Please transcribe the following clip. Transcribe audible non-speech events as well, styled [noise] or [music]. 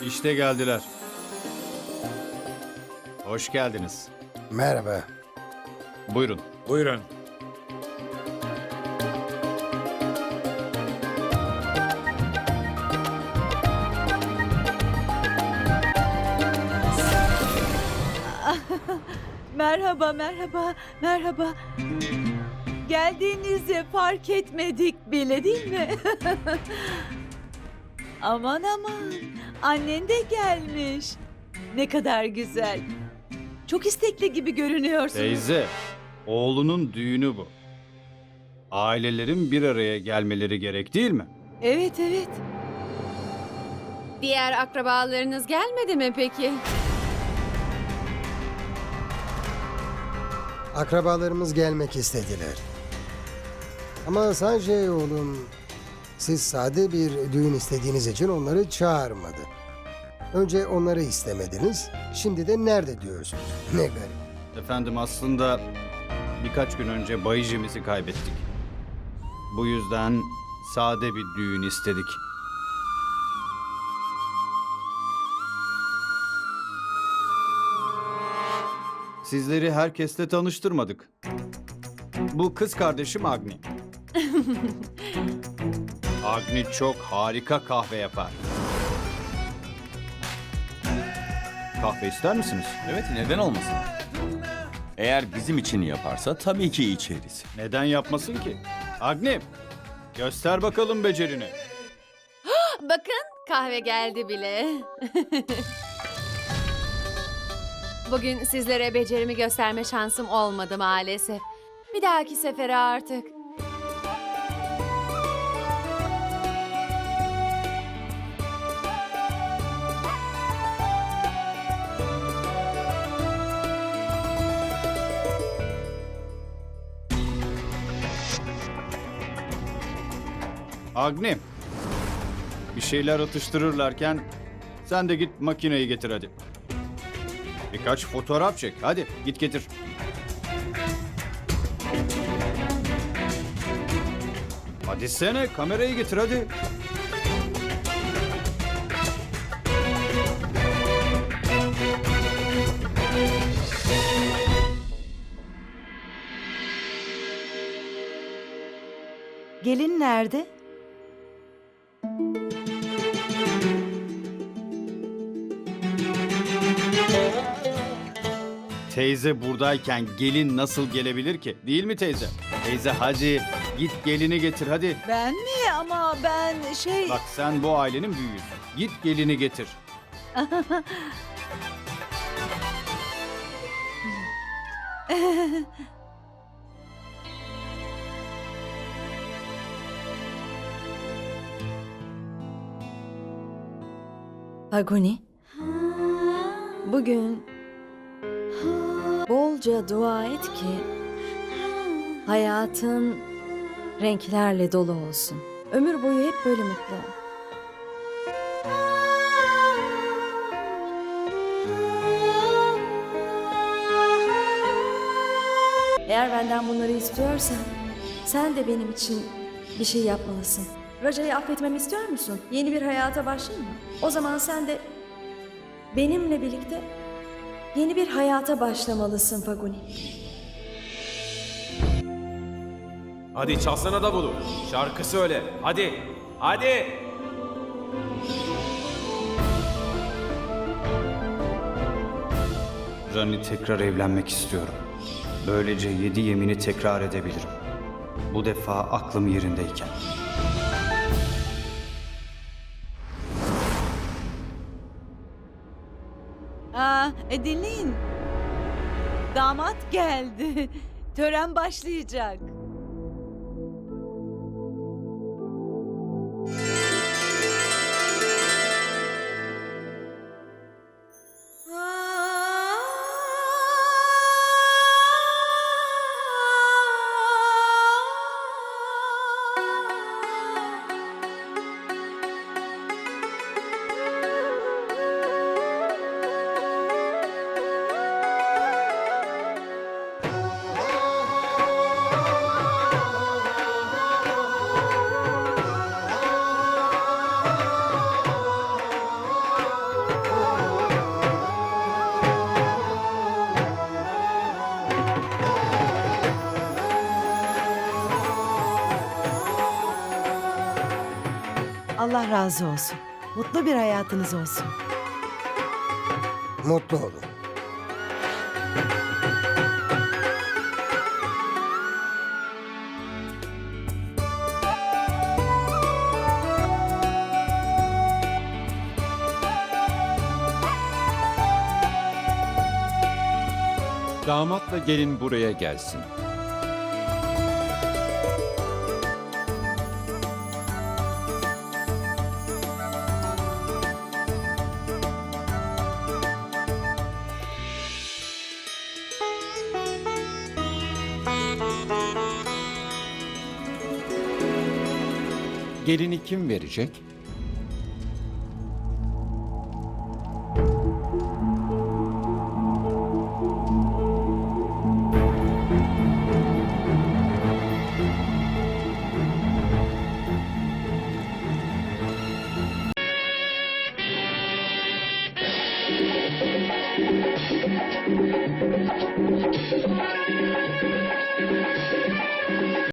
İşte geldiler. Hoş geldiniz. Merhaba. Buyurun. Buyurun. [laughs] Merhaba, merhaba, merhaba. Geldiğinizi fark etmedik bile değil mi? [laughs] aman aman, annen de gelmiş. Ne kadar güzel. Çok istekli gibi görünüyorsunuz. Teyze, oğlunun düğünü bu. Ailelerin bir araya gelmeleri gerek değil mi? Evet, evet. Diğer akrabalarınız gelmedi mi peki? Akrabalarımız gelmek istediler. Ama Sanjay oğlum, siz sade bir düğün istediğiniz için onları çağırmadı. Önce onları istemediniz, şimdi de nerede diyorsunuz? [laughs] Ne garip. Efendim aslında birkaç gün önce bayıcımızı kaybettik. Bu yüzden sade bir düğün istedik. Sizleri herkesle tanıştırmadık. Bu kız kardeşim Agni. [laughs] Agni çok harika kahve yapar. Kahve ister misiniz? Evet neden olmasın? Eğer bizim için yaparsa tabii ki içeriz. Neden yapmasın ki? Agni, göster bakalım becerini. [gasps] Bakın kahve geldi bile. [laughs] Bugün sizlere becerimi gösterme şansım olmadı maalesef. Bir dahaki sefere artık. Agni, bir şeyler atıştırırlarken sen de git makineyi getir hadi. Birkaç fotoğraf çek. Hadi git getir. Hadi sene kamerayı getir hadi. Gelin nerede? Teyze buradayken gelin nasıl gelebilir ki? Değil mi teyze? Teyze hadi git gelini getir hadi. Ben mi? Ama ben şey... Bak sen bu ailenin büyüğüsün. Git gelini getir. Aguni. Bugün bolca dua et ki hayatın renklerle dolu olsun. Ömür boyu hep böyle mutlu ol. Eğer benden bunları istiyorsan sen de benim için bir şey yapmalısın. Raja'yı affetmemi istiyor musun? Yeni bir hayata başlayayım mı? O zaman sen de benimle birlikte yeni bir hayata başlamalısın Faguni. Hadi çalsana da bunu. Şarkı söyle. Hadi. Hadi. Rani tekrar evlenmek istiyorum. Böylece yedi yemini tekrar edebilirim. Bu defa aklım yerindeyken. Aa, e. Damat geldi. [laughs] Tören başlayacak. Allah razı olsun. Mutlu bir hayatınız olsun. Mutlu olun. Damatla gelin buraya gelsin. Gelini kim verecek? Thank you. Thank you.